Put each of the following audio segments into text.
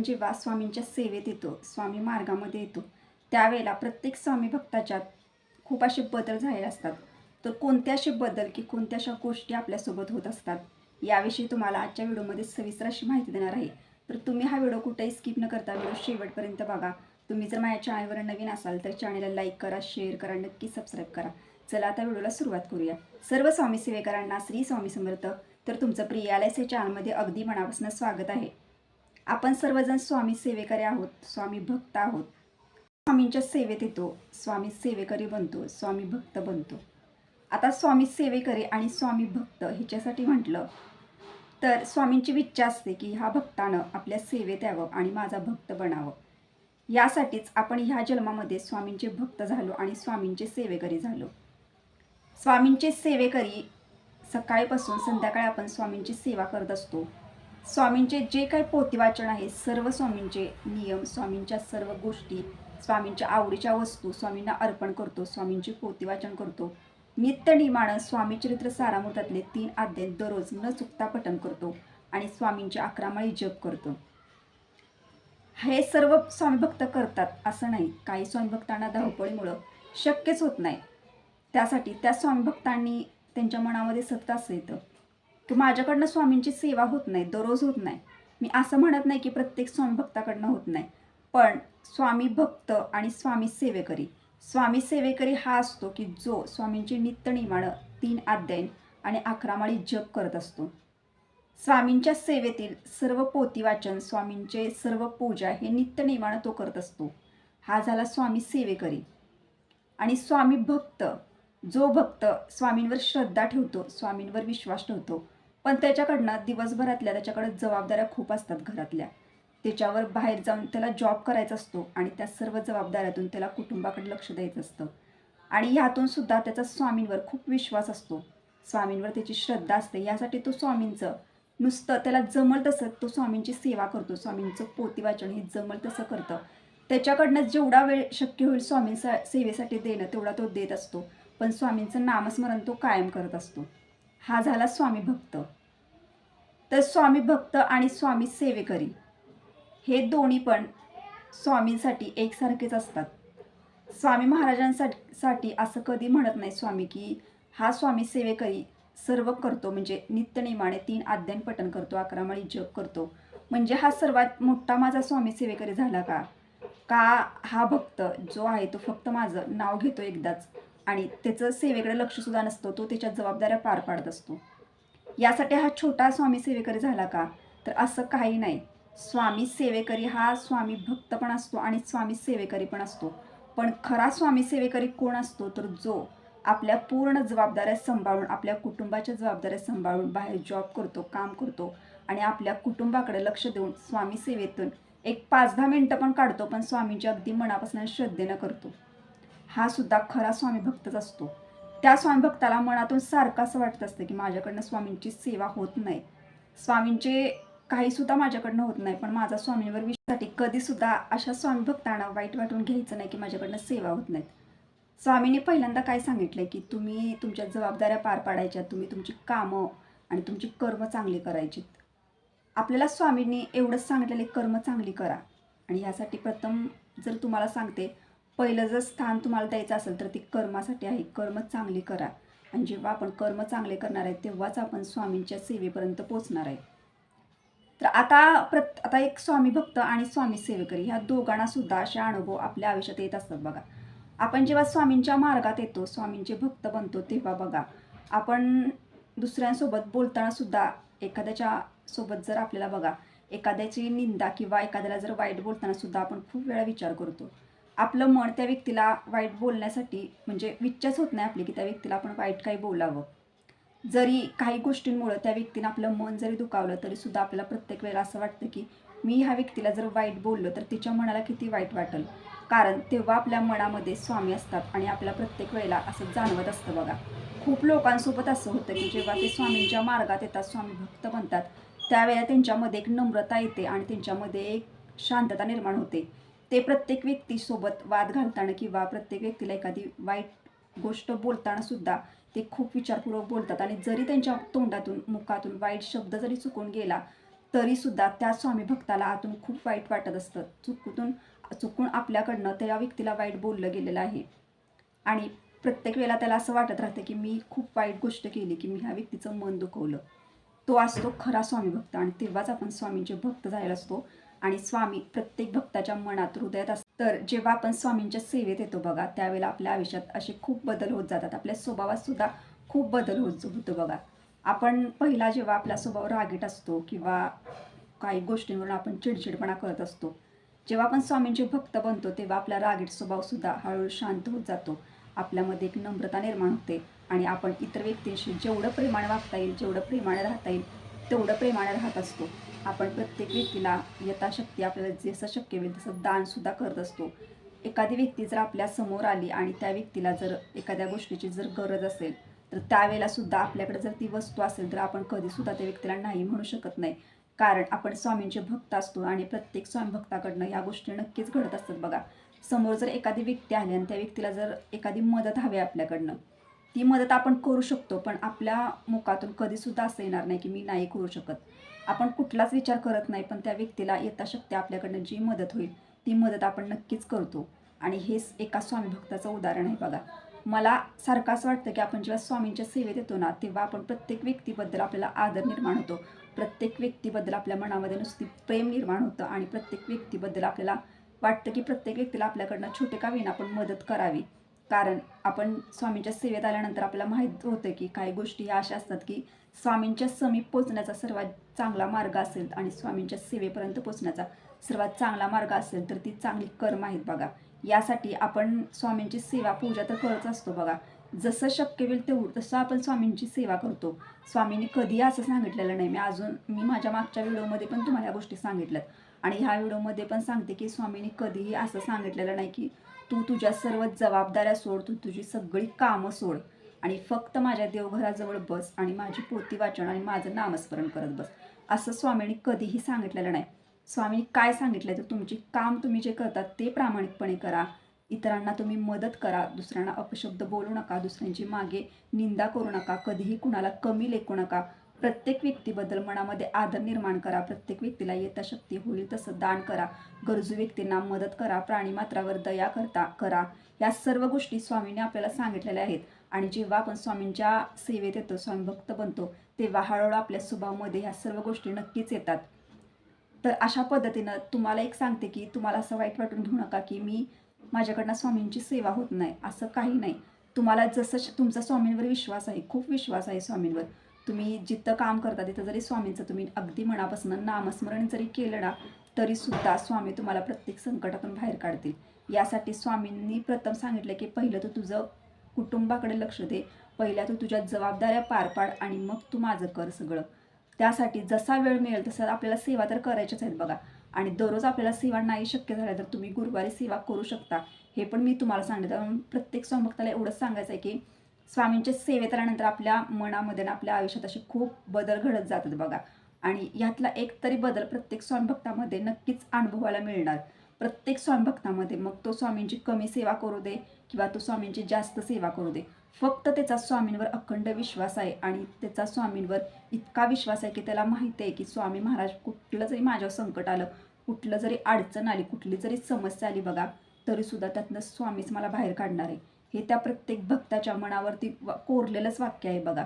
आपण जेव्हा स्वामींच्या सेवेत येतो स्वामी मार्गामध्ये येतो त्यावेळेला प्रत्येक स्वामी भक्ताच्यात खूप असे बदल झालेले असतात. तर कोणते असे बदल की कोणत्या अशा गोष्टी आपल्यासोबत होत असतात याविषयी तुम्हाला आजच्या व्हिडिओमध्ये सविस्तर अशी माहिती देणार आहे. तर तुम्ही हा व्हिडिओ कुठेही स्किप न करता व्हिडिओ शेवटपर्यंत बघा. तुम्ही जर माझ्या चॅनलवर नवीन असाल तर चॅनलला लाईक करा शेअर करा नक्की सबस्क्राईब करा. चला आता व्हिडिओला सुरुवात करूया. सर्व स्वामी सेवेकरांना श्री स्वामी समर्थ. तर तुमचं प्रियालयस या चॅनलमध्ये अगदी मनापासून स्वागत आहे. आपण सर्वजण स्वामी सेवेकरी आहोत स्वामी भक्त आहोत. स्वामींच्या सेवेत येतो स्वामी सेवेकरी बनतो स्वामी भक्त बनतो. आता स्वामी सेवेकरी आणि स्वामी भक्त ह्याच्यासाठी म्हटलं तर स्वामींची इच्छा असते की ह्या भक्तानं आपल्या सेवेत यावं आणि माझा भक्त बनावं. यासाठीच आपण ह्या जन्मामध्ये स्वामींचे भक्त झालो आणि स्वामींचे सेवेकरी झालो. स्वामींचे सेवेकरी सकाळपासून संध्याकाळी आपण स्वामींची सेवा करत असतो. स्वामींचे जे काही पोथीवाचन आहे सर्व स्वामींचे नियम स्वामींच्या सर्व गोष्टी स्वामींच्या आवडीच्या वस्तू स्वामींना अर्पण करतो स्वामींचे पोथीवाचन करतो. नित्य नियमानं स्वामी चरित्र सारामृतातले तीन अध्याय दररोज न चुकता पठन करतो आणि स्वामींचे अकरामाळी जप करतो. हे सर्व स्वामी भक्त करतात असं नाही. काही स्वामी भक्तांना धावपळीमुळं शक्यच होत नाही. त्यासाठी त्या स्वामी भक्तांनी त्यांच्या मनामध्ये सतत असं येतं. की माझ्याकडनं स्वामींची सेवा होत नाही दररोज होत नाही. मी असं म्हणत नाही की प्रत्येक स्वामी भक्ताकडनं होत नाही. पण स्वामी भक्त आणि स्वामी सेवेकरी. स्वामी सेवेकरी हा असतो की जो स्वामींची नित्यनिमाणं तीन अध्यायन आणि अकरा माळी जप करत असतो. स्वामींच्या सेवेतील सर्व पोतीवाचन स्वामींचे सर्व पूजा हे नित्यनिमाणं तो करत असतो. हा झाला स्वामी सेवेकरी. आणि स्वामी भक्त जो भक्त स्वामींवर श्रद्धा ठेवतो स्वामींवर विश्वास ठेवतो पण त्याच्याकडनं दिवसभरातल्या त्याच्याकडे जबाबदाऱ्या खूप असतात घरातल्या. त्याच्यावर बाहेर जाऊन त्याला जॉब करायचा असतो आणि त्या सर्व जबाबदाऱ्यातून त्याला कुटुंबाकडे लक्ष द्यायचं असतं. आणि ह्यातून सुद्धा त्याचा स्वामींवर खूप विश्वास असतो. स्वामींवर त्याची श्रद्धा असते. यासाठी तो स्वामींचं नुसतं त्याला जमल तसं तो स्वामींची सेवा करतो. स्वामींचं पोती वाचन हे जमल तसं करतं. त्याच्याकडनं जेवढा वेळ शक्य होईल स्वामींचा सेवेसाठी देणं तेवढा तो देत असतो. पण स्वामींचं नामस्मरण तो कायम करत असतो. हा झाला स्वामी भक्त. तर स्वामी भक्त आणि स्वामी सेवेकरी हे दोन्ही पण स्वामींसाठी एकसारखेच असतात. स्वामी महाराजांसाठी असं कधी म्हणत नाही स्वामी की हा स्वामी सेवेकरी सर्व करतो म्हणजे नित्यनेमाने तीन अध्ययन पठण करतो अकरामाळी जप करतो. म्हणजे हा सर्वात मोठा माझा स्वामी सेवेकरी झाला का? का हा भक्त जो आहे तो फक्त माझं नाव घेतो एकदाच आणि त्याचं सेवेकडे लक्षसुद्धा नसतो तो त्याच्या जबाबदाऱ्या पार पाडत असतो. यासाठी हा छोटा स्वामी सेवेकरी झाला का? तर असं काही नाही. स्वामी सेवेकरी हा स्वामी भक्त पण असतो आणि स्वामी सेवेकरी पण असतो. पण खरा स्वामी सेवेकरी कोण असतो? तर जो आपल्या पूर्ण जबाबदाऱ्या सांभाळून आपल्या कुटुंबाच्या जबाबदाऱ्या सांभाळून बाहेर जॉब करतो काम करतो आणि आपल्या कुटुंबाकडे लक्ष देऊन स्वामी सेवेतून एक पाच दहा मिनटं पण काढतो पण स्वामींच्या अगदी मनापासून श्रद्धेनं करतो. हा सुद्धा खरा स्वामी भक्तच असतो. त्या स्वामी भक्ताला मनातून सारखं असं वाटत असतं की माझ्याकडनं स्वामींची सेवा होत नाही. स्वामींचे काही सुद्धा माझ्याकडनं होत नाही पण माझा स्वामींवर विश्वासाठी कधीसुद्धा अशा स्वामी भक्तांना वाईट वाटून घ्यायचं नाही की माझ्याकडनं सेवा होत नाहीत. स्वामींनी पहिल्यांदा काय सांगितलंय की तुम्ही तुमच्या जबाबदाऱ्या पार पाडायच्या तुम्ही तुमची कामं आणि तुमची कर्म चांगली करायची आपल्याला स्वामींनी एवढंच सांगितलेले कर्म चांगली करा. आणि यासाठी प्रथम जर तुम्हाला सांगते पहिलं जर स्थान तुम्हाला द्यायचं असेल तर ती कर्मासाठी आहे. कर्म चांगली करा. आणि जेव्हा आपण कर्म चांगले करणार आहे तेव्हाच आपण स्वामींच्या सेवेपर्यंत पोचणार आहे. तर आता प्रत आता एक स्वामी भक्त आणि स्वामी सेवेकरी ह्या दोघांना सुद्धा असे अनुभव आपल्या आयुष्यात येत असतात बघा. आपण जेव्हा स्वामींच्या मार्गात येतो स्वामींचे भक्त बनतो तेव्हा बघा. आपण दुसऱ्यांसोबत बोलताना सुद्धा एखाद्याच्या सोबत जर आपल्याला बघा एखाद्याची निंदा किंवा एखाद्याला जर वाईट बोलताना सुद्धा आपण खूप वेळा विचार करतो. आपलं मन त्या व्यक्तीला वाईट बोलण्यासाठी म्हणजे विच्छाच होत नाही आपली की त्या व्यक्तीला आपण वाईट काही बोलावं. जरी काही गोष्टींमुळं त्या व्यक्तीनं आपलं मन जरी दुखावलं तरी सुद्धा आपल्याला प्रत्येक वेळेला असं वाटतं की मी ह्या व्यक्तीला जर वाईट बोललो तर तिच्या मनाला किती वाईट वाटेल? कारण तेव्हा आपल्या मनामध्ये स्वामी असतात आणि आपल्या प्रत्येक वेळेला असं जाणवत असतं बघा. खूप लोकांसोबत असं होतं की जेव्हा ते स्वामींच्या मार्गात येतात स्वामी भक्त बनतात त्यावेळेला त्यांच्यामध्ये एक नम्रता येते आणि त्यांच्यामध्ये एक शांतता निर्माण होते. ते प्रत्येक व्यक्तीसोबत वाद घालताना किंवा प्रत्येक व्यक्तीला एखादी वाईट गोष्ट बोलताना सुद्धा ते खूप विचारपूर्वक बोलतात. आणि जरी त्यांच्या तोंडातून मुखातून वाईट शब्द जरी चुकून गेला तरीसुद्धा त्या स्वामी भक्ताला आतून खूप वाईट वाटत असतं. चुकून चुकून आपल्याकडनं त्या व्यक्तीला वाईट बोललं गेलेलं आहे. आणि प्रत्येक वेळेला त्याला असं वाटत राहतं की मी खूप वाईट गोष्ट केली की मी ह्या व्यक्तीचं मन दुखवलं. तो असतो खरा स्वामी भक्त. आणि तेव्हाच आपण स्वामींचे भक्त झालेला असतो. आणि स्वामी प्रत्येक भक्ताच्या मनात हृदयात असतात तर जेव्हा आपण स्वामींच्या सेवेत येतो बघा त्यावेळेला आपल्या आयुष्यात असे खूप बदल होत जातात. आपल्या स्वभावात सुद्धा खूप बदल होत होतो बघा. आपण पहिला जेव्हा आपला स्वभाव रागीट असतो किंवा काही गोष्टींवरून आपण चिडचिडपणा करत असतो जेव्हा आपण स्वामींचे भक्त बनतो तेव्हा आपला रागीट स्वभावसुद्धा हळूहळू शांत होत जातो. आपल्यामध्ये एक नम्रता निर्माण होते आणि आपण इतर व्यक्तींशी जेवढं प्रेमाने वागता येईल जेवढं प्रेमाने राहता येईल तेवढं प्रेमाने राहत असतो. आपण प्रत्येक व्यक्तीला यथाशक्ती आपल्याला जसं शक्य होईल तसं दानसुद्धा करत असतो. एखादी व्यक्ती जर आपल्यासमोर आली आणि त्या व्यक्तीला जर एखाद्या गोष्टीची जर गरज असेल तर त्यावेळेला सुद्धा आपल्याकडे जर ती वस्तू असेल तर आपण कधीसुद्धा त्या व्यक्तीला नाही म्हणू शकत नाही. कारण आपण स्वामींचे भक्त असतो आणि प्रत्येक स्वामी भक्ताकडनं या गोष्टी नक्कीच घडत असतात बघा. समोर जर एखादी व्यक्ती आली आणि त्या व्यक्तीला जर एखादी मदत हवी आहे आपल्याकडनं ती मदत आपण करू शकतो पण आपल्या मुखातून कधीसुद्धा असं येणार नाही की मी नाही करू शकत. आपण कुठलाच विचार करत नाही पण त्या व्यक्तीला यथाशक्ती आपल्याकडनं जी मदत होईल ती मदत आपण नक्कीच करतो. आणि हेच एका स्वामी भक्ताचं उदाहरण आहे बघा. मला सारखं असं वाटतं की आपण जेव्हा स्वामींच्या सेवेत येतो ना तेव्हा आपण प्रत्येक व्यक्तीबद्दल आपल्याला आदर निर्माण होतो. प्रत्येक व्यक्तीबद्दल आपल्या मनामध्ये नुसती प्रेम निर्माण होतं आणि प्रत्येक व्यक्तीबद्दल आपल्याला वाटतं की प्रत्येक व्यक्तीला आपल्याकडनं छोटे का विना आपण मदत करावी. कारण आपण स्वामींच्या सेवेत आल्यानंतर आपल्याला माहीत होतं की काही गोष्टी ह्या अशा असतात की स्वामींच्या समीप पोचण्याचा सर्वात चांगला मार्ग असेल आणि स्वामींच्या सेवेपर्यंत पोचण्याचा सर्वात चांगला मार्ग असेल तर ती चांगली कर्म आहेत बघा. यासाठी आपण स्वामींची सेवा पूजा तर करत असतो बघा. जसं शक्य होईल तेवढं तसं आपण स्वामींची सेवा करतो. स्वामींनी कधी असं सांगितलेलं नाही. मी अजून मी माझ्या मागच्या व्हिडिओमध्ये पण तुम्हाला या गोष्टी सांगितल्यात. आणि ह्या व्हिडिओमध्ये पण सांगते की स्वामींनी कधीही असं सांगितलेलं नाही की तू तुझ्या सर्व जबाबदाऱ्या सोड तू तुझी सगळी कामं सोड. आणि फक्त माझ्या देवघराजवळ बस आणि माझी पोती वाचन आणि माझं नामस्मरण करत बस. असं स्वामींनी कधीही सांगितलेलं नाही. स्वामींनी काय सांगितलं तर तुमची काम तुम्ही जे करतात ते प्रामाणिकपणे करा. इतरांना तुम्ही मदत करा. दुसऱ्यांना अपशब्द बोलू नका. दुसऱ्यांची मागे निंदा करू नका. कधीही कुणाला कमी लेखू नका. प्रत्येक व्यक्तीबद्दल मनामध्ये आदर निर्माण करा. प्रत्येक व्यक्तीला यथाशक्ती होईल तसं दान करा. गरजू व्यक्तींना मदत करा. प्राणीमात्रावर दया करता करा. या सर्व गोष्टी स्वामीने आपल्याला सांगितलेल्या आहेत. आणि जेव्हा आपण स्वामींच्या सेवेत येतो स्वामी भक्त बनतो तेव्हा हळूहळू आपल्या स्वभावामध्ये ह्या सर्व गोष्टी नक्कीच येतात. तर अशा पद्धतीनं तुम्हाला एक सांगते की तुम्हाला असं वाईट वाटून घेऊ नका की मी माझ्याकडनं स्वामींची सेवा होत नाही. असं काही नाही. तुम्हाला जसं तुमचा स्वामींवर विश्वास आहे खूप विश्वास आहे स्वामींवर. तुम्ही जिथं काम करता तिथं जरी स्वामींचं तुम्ही अगदी मनापासून नामस्मरण जरी केलं ना तरीसुद्धा स्वामी तुम्हाला प्रत्येक संकटातून बाहेर काढतील. यासाठी स्वामींनी प्रथम सांगितलं की पहिलं तू तुझं कुटुंबाकडे लक्ष दे पहिल्या तू तुझ्या जबाबदाऱ्या पार पाड आणि मग तू माझं कर सगळं. त्यासाठी जसा वेळ मिळेल तसं आपल्याला सेवा तर करायच्याच आहेत बघा. आणि दररोज आपल्याला सेवा नाही शक्य झाल्या तर तुम्ही गुरुवारी सेवा करू शकता. हे पण मी तुम्हाला सांगितलं म्हणून प्रत्येक स्वामीभक्ताला एवढंच सांगायचं आहे की स्वामींच्या सेवेत आल्यानंतर आपल्या मनामध्ये आणि आपल्या आयुष्यात असे खूप बदल घडत जातात बघा. आणि यातला एक तरी बदल प्रत्येक स्वामीभक्तामध्ये नक्कीच अनुभवायला मिळणार. प्रत्येक स्वामीभक्तामध्ये मग तो स्वामींची कमी सेवा करू दे किंवा तो स्वामींची जास्त सेवा करू दे. फक्त त्याचा स्वामींवर अखंड विश्वास आहे आणि त्याचा स्वामींवर इतका विश्वास आहे की त्याला माहिती आहे की स्वामी महाराज कुठलं जरी माझ्यावर संकट आलं कुठलं जरी अडचण आली कुठली जरी समस्या आली बघा तरीसुद्धा त्यातनं स्वामीच मला बाहेर काढणार आहे. हे त्या प्रत्येक भक्ताच्या मनावरती कोरलेलंच वाक्य आहे बघा.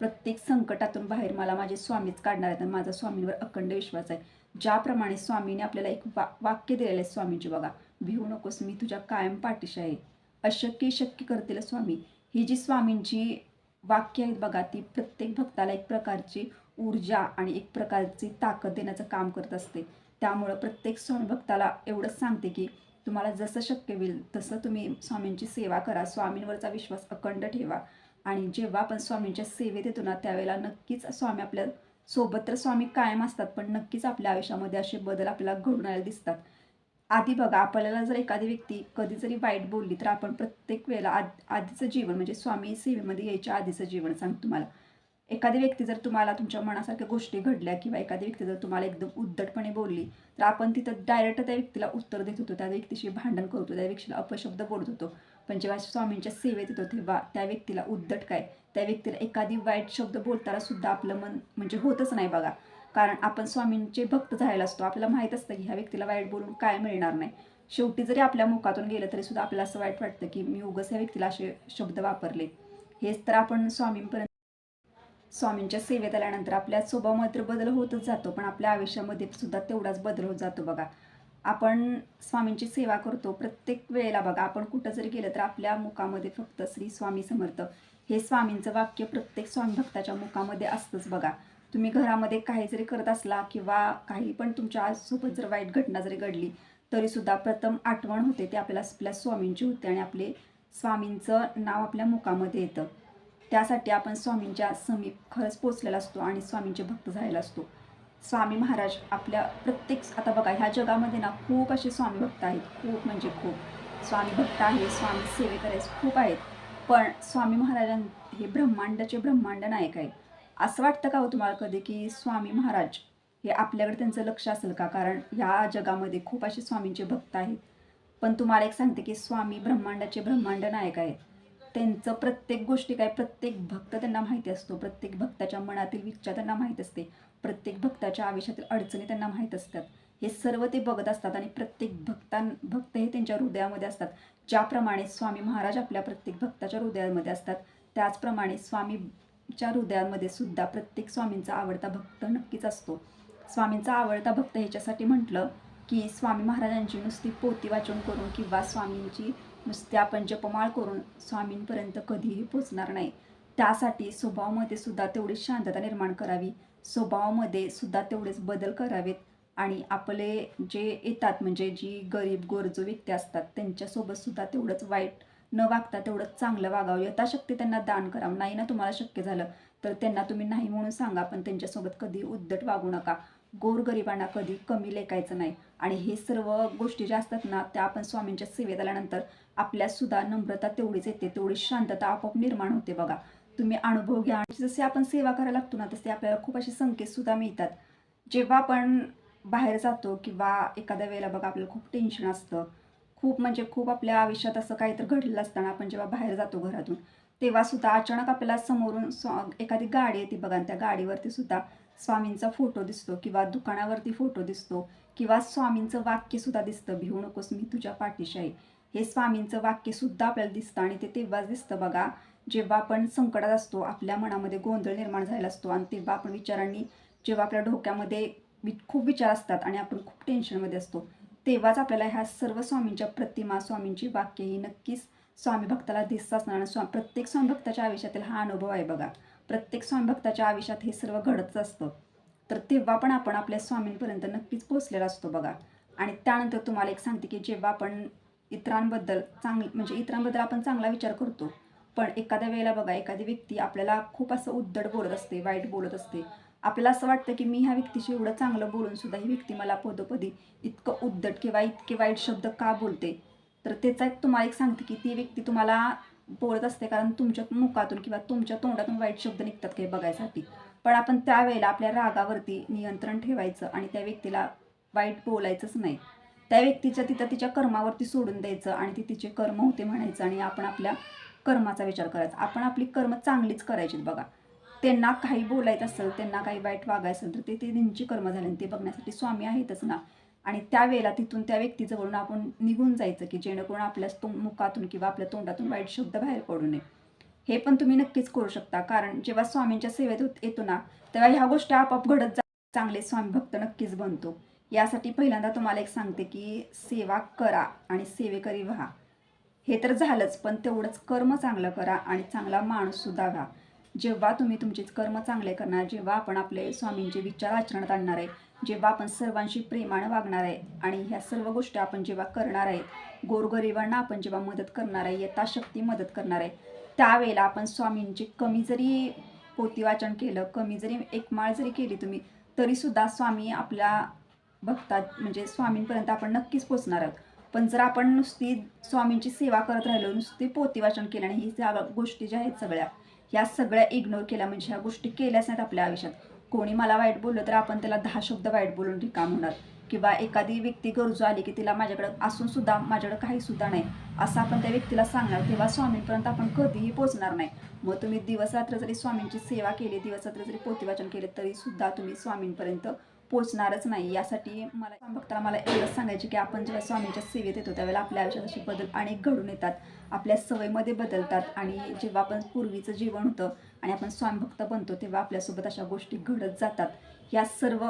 प्रत्येक संकटातून बाहेर मला माझे स्वामीच काढणार आहेत आणि माझा स्वामींवर अखंड विश्वास आहे. ज्याप्रमाणे स्वामीने आपल्याला एक वा वाक्य दिलेलं आहे स्वामींची बघा भिवू नकोस मी तुझ्या कायम पाठीशी आहे. अशक्य शक्य करतील स्वामी. ही जी स्वामींची वाक्य आहेत बघा ती प्रत्येक भक्ताला एक प्रकारची ऊर्जा आणि एक प्रकारची ताकद देण्याचं काम करत असते. त्यामुळं प्रत्येक स्वामी भक्ताला एवढंच सांगते की तुम्हाला जसं शक्य होईल तसं तुम्ही स्वामींची सेवा करा. स्वामींवरचा विश्वास अखंड ठेवा. आणि जेव्हा आपण स्वामींच्या सेवेत येतो ना त्यावेळेला नक्कीच स्वामी आपल्यासोबत तर स्वामी कायम असतात पण नक्कीच आपल्या आयुष्यामध्ये असे बदल आपल्याला घडून आलेले दिसतात. आधी बघा आपल्याला जर एखादी व्यक्ती कधी जरी वाईट बोलली तर आपण प्रत्येक वेळेला आद आधीचं जीवन म्हणजे स्वामी सेवेमध्ये यायच्या आधीचं जीवन सांगतो तुम्हाला. एखादी व्यक्ती जर तुम्हाला तुमच्या मनासारख्या गोष्टी घडल्या किंवा एखादी व्यक्ती जर तुम्हाला एकदम उद्धटपणे बोलली तर आपण तिथं डायरेक्ट त्या व्यक्तीला उत्तर देत होतो. त्या व्यक्तीशी भांडण करतो त्या व्यक्तीला अपशब्द बोलत होतो. पण जेव्हा स्वामींच्या सेवेत येतो तेव्हा त्या व्यक्तीला उद्धट काय? त्या व्यक्तीला एखादी वाईट शब्द बोलताना सुद्धा आपलं मन म्हणजे होतच नाही बघा. कारण आपण स्वामींचे भक्त झालेला असतो. आपल्याला माहीत असतं की ह्या व्यक्तीला वाईट बोलून काय मिळणार नाही. शेवटी जरी आपल्या मुखातून गेलं तरी सुद्धा आपल्याला असं वाईट वाटतं की मी उगस या व्यक्तीला असे शब्द वापरले. हेच तर आपण स्वामींपर्यंत स्वामींच्या सेवेत आल्यानंतर आपल्या स्वभावामध्ये बदल होतच जातो पण आपल्या आयुष्यामध्ये सुद्धा तेवढाच बदल होत जातो बघा. आपण स्वामींची सेवा करतो प्रत्येक वेळेला बघा आपण कुठं जरी गेलं तर आपल्या मुखामध्ये फक्त श्री स्वामी समर्थ. हे स्वामींचं वाक्य प्रत्येक स्वामी भक्ताच्या मुखामध्ये असतंच बघा. तुम्ही घरामध्ये काही जरी करत असला किंवा काही पण तुमच्या आजसोबत जर वाईट घटना जरी घडली तरीसुद्धा प्रथम आठवण होते ते आपल्याला आपल्या स्वामींची होते आणि आपले स्वामींचं नाव आपल्या मुखामध्ये येतं. त्यासाठी आपण स्वामींच्या समीप खरंच पोचलेला असतो आणि स्वामींचे भक्त झालेला असतो. स्वामी महाराज आपल्या प्रत्येक आता बघा ह्या जगामध्ये ना खूप असे स्वामी भक्त आहेत. खूप म्हणजे खूप. स्वामी भक्त आहे स्वामी सेवेकरेस खूप आहेत. पण स्वामी महाराजां हे ब्रह्मांडाचे ब्रह्मांड नायक आहे असं वाटतं का हो तुम्हाला कधी की स्वामी महाराज हे आपल्याकडे त्यांचं लक्ष असेल का? कारण ह्या जगामध्ये खूप असे स्वामींचे भक्त आहेत. पण तुम्हाला एक सांगते की स्वामी ब्रह्मांडाचे ब्रह्मांड नायक आहेत. त्यांचं प्रत्येक गोष्टी काय प्रत्येक भक्त त्यांना माहिती असतो. प्रत्येक भक्ताच्या मनातील विच्छा त्यांना माहीत असते. प्रत्येक भक्ताच्या आयुष्यातील अडचणी त्यांना माहीत असतात. हे सर्व ते बघत असतात आणि प्रत्येक भक्तां भक्त हे त्यांच्या हृदयामध्ये असतात. ज्याप्रमाणे स्वामी महाराज आपल्या प्रत्येक भक्ताच्या हृदयामध्ये असतात त्याचप्रमाणे स्वामीच्या हृदयामध्ये सुद्धा प्रत्येक स्वामींचा आवडता भक्त नक्कीच असतो. स्वामींचा आवडता भक्त ह्याच्यासाठी म्हटलं की स्वामी महाराजांची नुसती पोती वाचून करून किंवा स्वामींची नुसते आपण जपमाळ करून स्वामींपर्यंत कधीही पोचणार नाही. त्यासाठी स्वभावामध्ये सुद्धा तेवढी शांतता निर्माण करावी. स्वभावामध्ये सुद्धा तेवढेच बदल करावेत आणि आपले जे येतात म्हणजे जी गरीब गरजू व्यक्ती असतात त्यांच्यासोबत सुद्धा तेवढंच वाईट न वागता तेवढंच चांगलं वागावं. यथाशक्ती त्यांना दान करावं. नाही ना तुम्हाला शक्य झालं तर त्यांना तुम्ही नाही म्हणून सांगा पण त्यांच्यासोबत कधी उद्धट वागू नका. गोरगरिबांना कधी कमी लेखायचं नाही. आणि हे सर्व गोष्टी ज्या असतात ना त्या आपण स्वामींच्या सेवेत आल्यानंतर आपल्या सुद्धा नम्रता तेवढीच येते तेवढी शांतता आपोआप निर्माण होते बघा. तुम्ही अनुभव घ्या जसे आपण सेवा करायला लागतो ना तसे आपल्याला खूप असे संकेत सुद्धा मिळतात. जेव्हा आपण बाहेर जातो किंवा एखाद्या वेळेला बघा आपल्याला खूप टेन्शन असतं. खूप म्हणजे खूप आपल्या आयुष्यात असं काहीतरी घडलेलं असताना आपण जेव्हा बाहेर जातो घरातून तेव्हा सुद्धा अचानक आपल्याला समोरून स्व एखादी गाडी येते बघा आणि त्या गाडीवरती सुद्धा स्वामींचा फोटो दिसतो किंवा दुकानावरती फोटो दिसतो किंवा स्वामींचं वाक्य सुद्धा दिसतं भिवू नकोस मी तुझ्या पाठीशी आहे. हे स्वामींचं वाक्यसुद्धा आपल्याला दिसतं आणि ते तेव्हाच दिसतं बघा जेव्हा आपण संकटात असतो आपल्या मनामध्ये गोंधळ निर्माण झालेला असतो आणि तेव्हा आपण विचारांनी जेव्हा आपल्या डोक्यामध्ये वि खूप विचार असतात आणि आपण खूप टेन्शनमध्ये असतो तेव्हाच आपल्याला ह्या सर्व स्वामींच्या प्रतिमा स्वामींची वाक्य ही नक्कीच स्वामी भक्ताला दिसत असणार आणि स्वा प्रत्येक स्वामी भक्ताच्या आयुष्यातील हा अनुभव आहे बघा. प्रत्येक स्वामी भक्ताच्या आयुष्यात हे सर्व घडतच असतं. तर तेव्हा पण आपण आपल्या स्वामींपर्यंत नक्कीच पोचलेला असतो बघा. आणि त्यानंतर तुम्हाला एक सांगते की जेव्हा आपण इतरांबद्दल चांग म्हणजे इतरांबद्दल आपण चांगला विचार करतो. पण एखाद्या वेळेला बघा एखादी व्यक्ती आपल्याला खूप असं उद्धट बोलत असते वाईट बोलत असते. आपल्याला असं वाटतं की मी ह्या व्यक्तीशी एवढं चांगलं बोलून सुद्धा ही व्यक्ती मला पदोपदी इतकं उद्धट किंवा इतके वाईट शब्द का बोलते? तर त्याचा एक तुम्हाला एक सांगते की ती व्यक्ती तुम्हाला बोलत असते कारण तुमच्या मुखातून किंवा तुमच्या तोंडातून वाईट शब्द निघतात काही बघायसाठी. पण आपण त्यावेळेला आपल्या रागावरती नियंत्रण ठेवायचं आणि त्या व्यक्तीला वाईट बोलायचंच नाही. त्या व्यक्तीच्या तिथं तिच्या कर्मावरती सोडून द्यायचं आणि ती तिचे कर्म होते म्हणायचं आणि आपण आपल्या कर्माचा विचार करायचा. आपण आपली कर्म चांगलीच करायची बघा. त्यांना काही बोलायचं असेल त्यांना काही वाईट वागायचं असेल तर ते त्यांची कर्म झाले ते बघण्यासाठी स्वामी आहेतच ना. आणि त्यावेळेला तिथून त्या व्यक्तीजवळून आपण निघून जायचं की जेणेकरून आपल्या तो मुखातून किंवा आपल्या तोंडातून वाईट शब्द बाहेर पडू नये. हे पण तुम्ही नक्कीच करू शकता. कारण जेव्हा स्वामींच्या सेवेत येतो ना तेव्हा ह्या गोष्टी आपाप घडत जा चांगले स्वामी भक्त नक्कीच बनतो. यासाठी पहिल्यांदा तुम्हाला एक सांगते की सेवा करा आणि सेवेकरी व्हा. हे तर झालंच पण तेवढंच कर्म चांगलं करा आणि चांगला माणूससुद्धा व्हा. जेव्हा तुम्ही तुमचे कर्म चांगले करणार जेव्हा आपण आपले स्वामींचे विचार आचरणात आणणार आहे जेव्हा आपण सर्वांशी प्रेमानं वागणार आहे आणि ह्या सर्व गोष्टी आपण जेव्हा करणार आहे गोरगरिबांना आपण जेव्हा मदत करणार आहे यथाशक्ती मदत करणार आहे त्यावेळेला आपण स्वामींची कमी जरी पोती वाचन केलं कमी जरी एक माळ जरी केली तुम्ही तरीसुद्धा स्वामी आपल्या भक्तात म्हणजे स्वामींपर्यंत आपण नक्कीच पोचणार आहोत. पण जर आपण नुसती स्वामींची सेवा करत राहिलो नुसती पोती वाचन केलं आणि ही ज्या गोष्टी ज्या आहेत सगळ्या ह्या सगळ्या इग्नोर केल्या म्हणजे ह्या गोष्टी केल्याच नाहीत आपल्या आयुष्यात. कोणी मला वाईट बोललं तर आपण त्याला दहा शब्द वाईट बोलून रिकाम होणार. किंवा एखादी व्यक्ती गरजू आली की तिला माझ्याकडं असून सुद्धा माझ्याकडं काही सुद्धा नाही. असं आपण त्या व्यक्तीला सांगणार तेव्हा स्वामींपर्यंत आपण कधीही पोचणार नाही. मग तुम्ही दिवस रात्र जरी स्वामींची सेवा केली दिवस रात्र जरी पोतीवाचन केले तरी सुद्धा तुम्ही स्वामींपर्यंत पोचणारच नाही. यासाठी मला स्वामी भक्ताला मला एवढंच सांगायचे की आपण जेव्हा स्वामींच्या सेवेत येतो त्यावेळेला आपल्या आयुष्यात असे बदल अनेक घडून येतात. आपल्या सवयीमध्ये बदलतात आणि जेव्हा आपण पूर्वीचं जीवन होतं आणि आपण स्वामी भक्त बनतो तेव्हा आपल्यासोबत अशा गोष्टी घडत जातात. या सर्व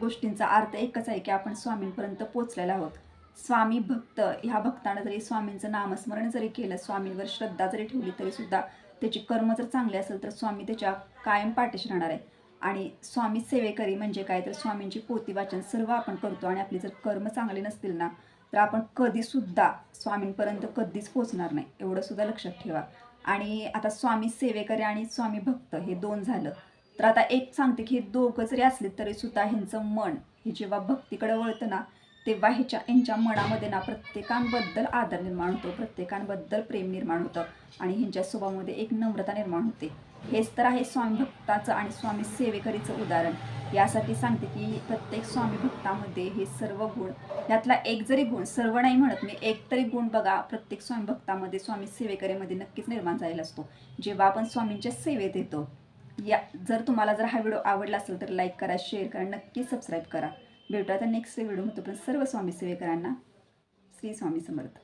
गोष्टींचा अर्थ एकच आहे की आपण स्वामींपर्यंत पोचलेला आहोत. स्वामी भक्त ह्या भक्तानं जरी स्वामींचं नामस्मरण जरी केलं स्वामींवर श्रद्धा जरी ठेवली तरीसुद्धा त्याची कर्म जर चांगले असेल तर स्वामी त्याच्या कायम पाठीशी राहणार आहे. आणि स्वामी सेवेकरी म्हणजे काय? तर स्वामींची पोती वाचन सर्व आपण करतो आणि आपले जर कर्म चांगले नसतील ना तर आपण कधीसुद्धा स्वामींपर्यंत कधीच पोचणार नाही. एवढं सुद्धा लक्षात ठेवा. आणि आता स्वामी सेवेकरी आणि स्वामी भक्त हे दोन झालं. तर आता एक सांगते की हे दोघं जरी असले तरीसुद्धा ह्यांचं मन हे जेव्हा भक्तीकडे वळतं ना तेव्हा ह्याच्या यांच्या मनामध्ये ना प्रत्येकांबद्दल आदर निर्माण होतो प्रत्येकांबद्दल प्रेम निर्माण होतं आणि ह्यांच्या स्वभावामध्ये एक नम्रता निर्माण होते. हेच तर आहे स्वामी भक्ताचं आणि स्वामी सेवेकरीचं उदाहरण. यासाठी सांगते की प्रत्येक स्वामी भक्तामध्ये हे सर्व गुण यातला एक जरी गुण सर्व नाही म्हणत मी एक तरी गुण बघा प्रत्येक स्वामी भक्तामध्ये स्वामी सेवेकरीमध्ये नक्कीच निर्माण झालेला असतो. जेव्हा आपण स्वामींच्या सेवेत येतो या जर तुम्हाला जर हा व्हिडिओ आवडला असेल तर लाईक करा शेअर करा नक्की सबस्क्राईब करा. भेटू आता नेक्स्ट व्हिडिओमध्ये पण सर्व स्वामी सेवेकरांना श्री स्वामी समर्थ.